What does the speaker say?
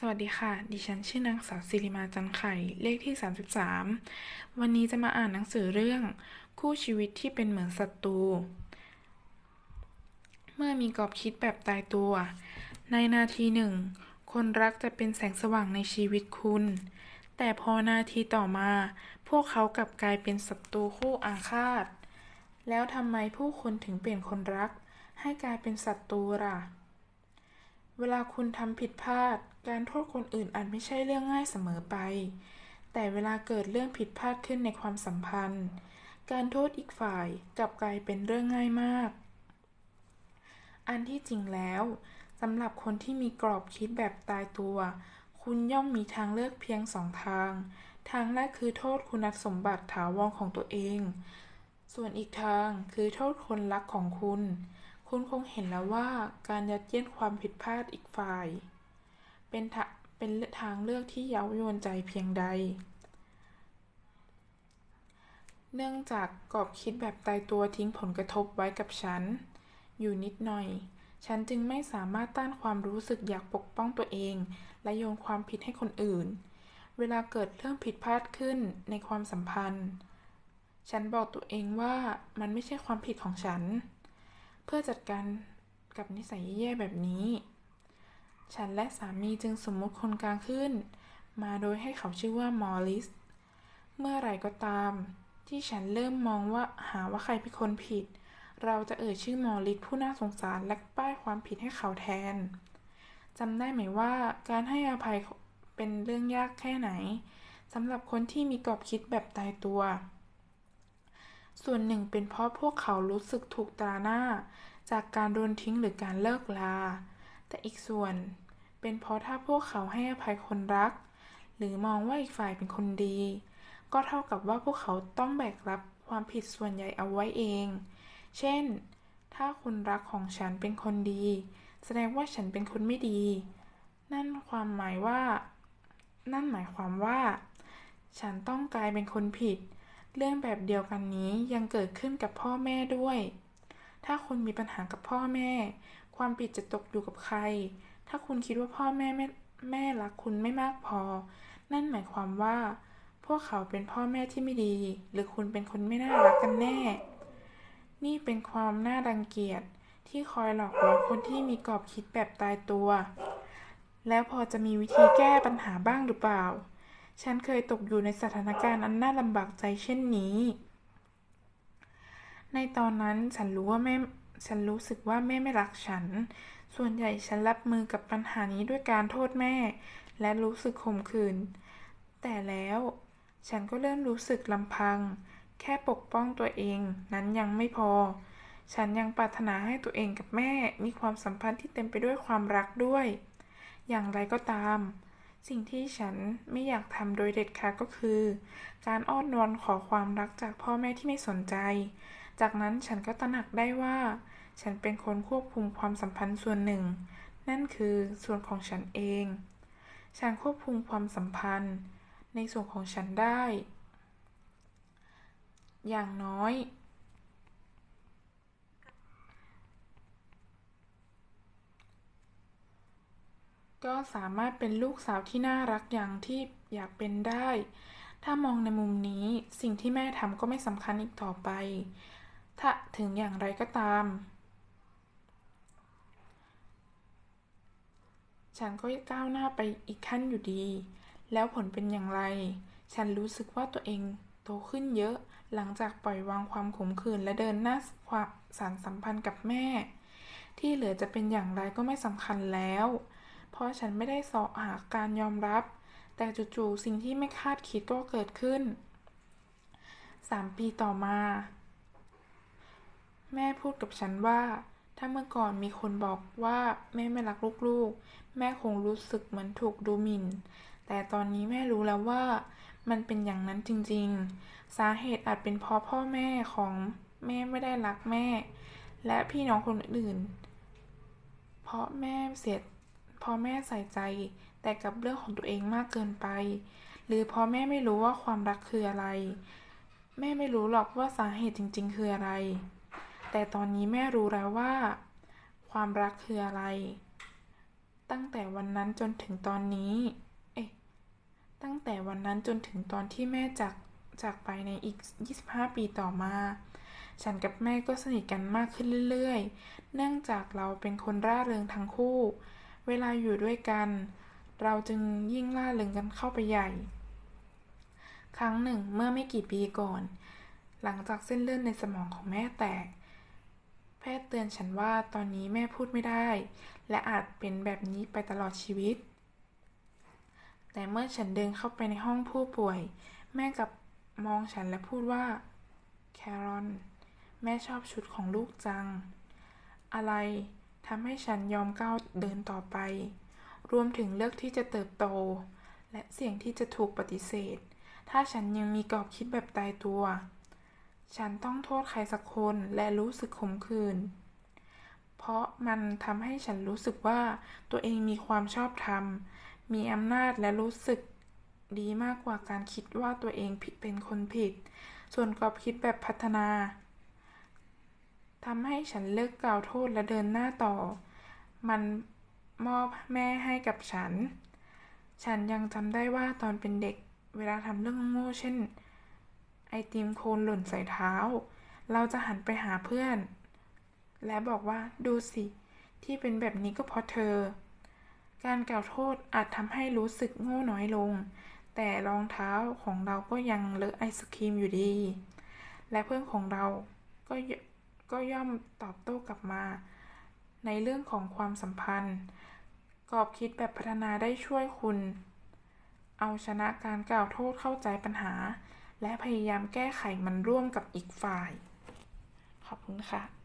สวัสดีค่ะ ดิฉันชื่อนางสาวสิริมาจันไข่ เลขที่ 33 วันนี้จะมาอ่านหนังสือเรื่อง คู่ชีวิตที่เป็นเหมือนศัตรู เมื่อมีกรอบคิดแบบตายตัว ในนาทีหนึ่ง คนรักจะเป็นแสงสว่างในชีวิตคุณ แต่พอนาทีต่อมา พวกเขากลับกลายเป็นศัตรูคู่อาฆาต แล้วทำไมผู้คนถึงเปลี่ยนคนรัก ให้กลายเป็นศัตรูล่ะ เวลาคุณทำผิดพลาด การโทษคนอื่นอาจไม่ใช่เรื่องง่ายเสมอไป แต่เวลาเกิดเรื่องผิดพลาดขึ้นในความสัมพันธ์ การโทษอีกฝ่ายกลับกลายเป็นเรื่องง่ายมาก อันที่จริงแล้วสำหรับคนที่มีกรอบคิดแบบตายตัว คุณย่อมมีทางเลือกเพียงสองทาง ทางแรกคือโทษคุณสมบัติถาวรของตัวเอง ส่วนอีกทางคือโทษคนรักของคุณ คุณคงเห็นแล้วว่าการยัดเยียดความผิดพลาดอีกฝ่าย เป็นทะเป็นทางเลือกที่เย้ายวนใจเพียงใด เนื่องจากกรอบคิดแบบตายตัวทิ้งผลกระทบไว้กับฉัน อยู่นิดหน่อย ฉันจึงไม่สามารถต้านความรู้สึกอยากปกป้องตัวเอง และโยนความผิดให้คนอื่น เวลาเกิดเรื่องผิดพลาดขึ้นในความสัมพันธ์ ฉันบอกตัวเองว่ามันไม่ใช่ความผิดของฉัน เพื่อจัดการกับนิสัยแย่ๆแบบนี้ ฉันและสามีจึงสมมุติคนกลางขึ้น มาโดยให้เขาชื่อว่ามอริส เมื่อไหร่ก็ตาม ที่ฉันเริ่มมองว่าหาว่าใครเป็นคนผิด เราจะเอ่ยชื่อมอรริสผู้น่าสงสารและป้ายความผิดให้เขาแทนจำได้ไหมว่าการให้อภัยเป็นเรื่องยากแค่ไหนสำหรับคนที่มีกรอบคิดแบบตายตัว ส่วนหนึ่งเป็นเพราะพวกเขารู้สึกถูกตราหน้า จากการโดนทิ้งหรือการเลิกลา แต่อีกส่วนเป็นเพราะถ้าพวกเขาให้อภัยคนรัก หรือมองว่าอีกฝ่ายเป็นคนดี ก็เท่ากับว่าพวกเขาต้องแบกรับความผิดส่วนใหญ่เอาไว้เอง เช่น ถ้าคนรักของฉันเป็นคนดี แสดงว่าฉันเป็นคนไม่ดี นั่นความหมายว่า นั่นหมายความว่า ฉันต้องกลายเป็นคนผิด เรื่องแบบเดียวกันนี้ยังเกิดขึ้นกับพ่อแม่ด้วย ถ้าคุณมีปัญหากับพ่อแม่ ความผิดจะตกอยู่กับใคร ถ้าคุณคิดว่าพ่อแม่แม่แม่รักคุณไม่มากพอ นั่นหมายความว่า พวกเขาเป็นพ่อแม่ที่ไม่ดี หรือคุณเป็นคนไม่น่ารักกันแน่ นี่เป็นความน่ารังเกียจที่คอยหลอกลอนคนที่มีกรอบคิดแบบตายตัว แล้วพอจะมีวิธีแก้ปัญหาบ้างหรือเปล่า ฉันเคยตกอยู่ในสถานการณ์อันน่าลำบากใจเช่นนี้ ในตอนนั้นฉันรู้ว่าแม่ฉันรู้สึกว่าแม่ไม่รักฉัน ส่วนใหญ่ฉันรับมือกับปัญหานี้ด้วยการโทษแม่ และรู้สึกขมขืน แต่แล้วฉันก็เริ่มรู้สึกลำพัง แค่ปกป้องตัวเองนั้นยังไม่พอ ฉันยังปรารถนาให้ตัวเองกับแม่มีความสัมพันธ์ที่เต็มไปด้วยความรักด้วย อย่างไรก็ตาม สิ่งที่ฉันไม่อยากทำโดยเด็ดขาดก็คือ การอ้อนวอนขอความรักจากพ่อแม่ที่ไม่สนใจ จากนั้นฉันก็ตระหนักได้ว่า ฉันเป็นคนควบคุมความสัมพันธ์ส่วนหนึ่ง นั่นคือส่วนของฉันเอง ฉันควบคุมความสัมพันธ์ ในส่วนของฉันได้ อย่างน้อย ก็สามารถเป็นลูกสาวที่น่ารักอย่างที่อยากเป็นได้ ถ้ามองในมุมนี้สิ่งที่แม่ทำก็ไม่สำคัญอีกต่อไป ถ้าถึงอย่างไรก็ตาม ฉันก็ก้าวหน้าไปอีกขั้นอยู่ดี แล้วผลเป็นอย่างไร ฉันรู้สึกว่าตัวเองโตขึ้นเยอะหลังจากปล่อยวางความขมขื่นและเดินหน้าความสารสัมพันธ์กับแม่ ที่เหลือจะเป็นอย่างไรก็ไม่สำคัญแล้ว เพราะฉันไม่ได้เสาะหาการยอมรับ แต่จู่ๆสิ่งที่ไม่คาดคิดก็เกิดขึ้นสามปีต่อมา แม่พูดกับฉันว่า ถ้าเมื่อก่อนมีคนบอกว่าแม่ไม่รักลูกๆ แม่คงรู้สึกเหมือนถูกดูหมิ่น แต่ตอนนี้แม่รู้แล้วว่า มันเป็นอย่างนั้นจริงๆ สาเหตุอาจเป็นเพราะพ่อแม่ของแม่ไม่ได้รักแม่ และพี่น้องคนอื่น เพราะแม่เสีย พราะแม่ใส่ใจ แต่กับเรื่องของตัวเองมากเกินไป หรือพราะแม่ไม่รู้ว่าความรักคืออะไร แม่ไม่รู้หรอกว่าสาเหตุจริง ๆ คืออะไร แต่ตอนนี้แม่รู้แล้วว่า ความรักคืออะไร ตั้งแต่วันนั้นจนถึงตอนนี้ เอ๊ะตั้งแต่วันนั้นจนถึงตอนที่แม่จากจากไปในอีก 25 ปีต่อมาฉันกับแม่ก็สนิทกันมากขึ้นเรื่อยๆ เนื่องจากเราเป็นคนร่าเริงทั้งคู่ เวลาอยู่ด้วยกัน เราจึงยิ่งร่าเริงกันเข้าไปใหญ่ ครั้งหนึ่งเมื่อไม่กี่ปีก่อน หลังจากเส้นเลือดในสมองของแม่แตก แพทย์เตือนฉันว่าตอนนี้แม่พูดไม่ได้ และอาจเป็นแบบนี้ไปตลอดชีวิต แต่เมื่อฉันเดินเข้าไปในห้องผู้ป่วย แม่กับมองฉันและพูดว่า แครอน แม่ชอบชุดของลูกจัง อะไร ทำให้ฉันยอมก้าวเดินต่อไป รวมถึงเลือกที่จะเติบโต และเสี่ยงที่จะถูกปฏิเสธ ถ้าฉันยังมีกรอบคิดแบบตายตัว ฉันต้องโทษใครสักคนและรู้สึกขมขื่นเพราะมันทำให้ฉันรู้สึกว่าตัวเองมีความชอบธรรม มีอำนาจและรู้สึกดีมากกว่าการคิดว่าตัวเองผิดเป็นคนผิด ส่วนกรอบคิดแบบพัฒนา ทำให้ฉันเลิกกล่าวโทษและเดินหน้าต่อ มันมอบแม่ให้กับฉัน ฉันยังจำได้ว่าตอนเป็นเด็กเวลาทำเรื่องโง่เช่น ไอติมโคนหล่นใส่เท้า เราจะหันไปหาเพื่อน และบอกว่าดูสิ ที่เป็นแบบนี้ก็เพราะเธอ การกล่าวโทษอาจทำให้รู้สึกโง่น้อยลง แต่รองเท้าของเราก็ยังเลอะไอศครีมอยู่ดี และเพื่อนของเราก็ ก็ย่อมตอบโต้กลับมา ในเรื่องของความสัมพันธ์ กรอบคิดแบบพัฒนาได้ช่วยคุณ เอาชนะการกล่าวโทษเข้าใจปัญหา และพยายามแก้ไขมันร่วมกับอีกฝ่าย ขอบคุณค่ะ